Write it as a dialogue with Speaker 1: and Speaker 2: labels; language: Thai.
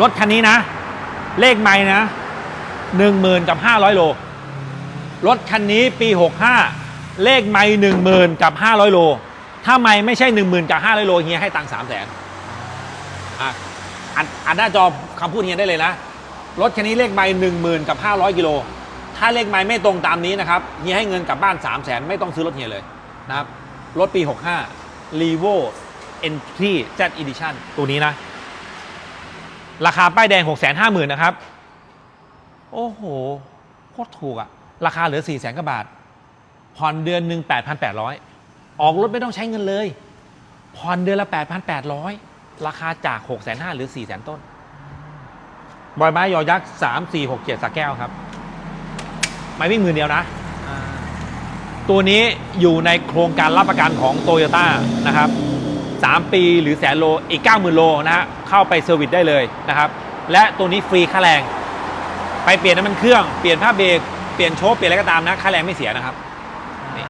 Speaker 1: รถคันนี้นะ เลขไม่นะหนึ่งหมื่นกับห้าร้อยโล รถคันนี้ปี65เลขไม่หนึ่งหมื่นกับห้าร้อยโล ถ้าไม่ไม่ใช่หนึ่งหมื่นกับห้าร้อยโลเฮียให้ตังค์สามแสนอะอันหน้าจอคำพูดเฮียได้เลยนะ รถคันนี้เลขไม่หนึ่งหมื่นกับห้าร้อยกิโล ถ้าเลขไม่ไม่ตรงตามนี้นะครับเฮียให้เงินกลับบ้านสามแสนไม่ต้องซื้อรถเฮียเลยนะครับ รถปี65 r e v o Entry Z Edition ตัวนี้นะ ราคาป้ายแดง 6 5 0 0 0 0นะครับ โอ้โห โคตรถูกอะราคาเหลือ4 0 0 0 0 0กว่าบาท ผ่อนเดือนหนึ่ง8,800 ออกรถไม่ต้องใช้เงินเลย ผ่อนเดือนละ 8,800 ราคาจาก 6 5 0 0 0 0หรือ 4 0 0 0 0ต้น บอยไม้ยอยักษ์ 3 4 6 7สักแก้วครับ ไม่วิ่งหมื่นเดียวนะ ตัวนี้อยู่ในโครงการรับประกันของโตโยต้านะครับ 3 ปีหรือแสนโลอีก 90,000 โลนะฮะเข้าไปเซอร์วิสได้เลยนะครับ และตัวนี้ฟรีค่าแรง ไปเปลี่ยนน้ำมันเครื่องเปลี่ยนผ้าเบรกเปลี่ยนโชคเปลี่ยนอะไรก็ตามนะค่าแรงไม่เสียนะครับ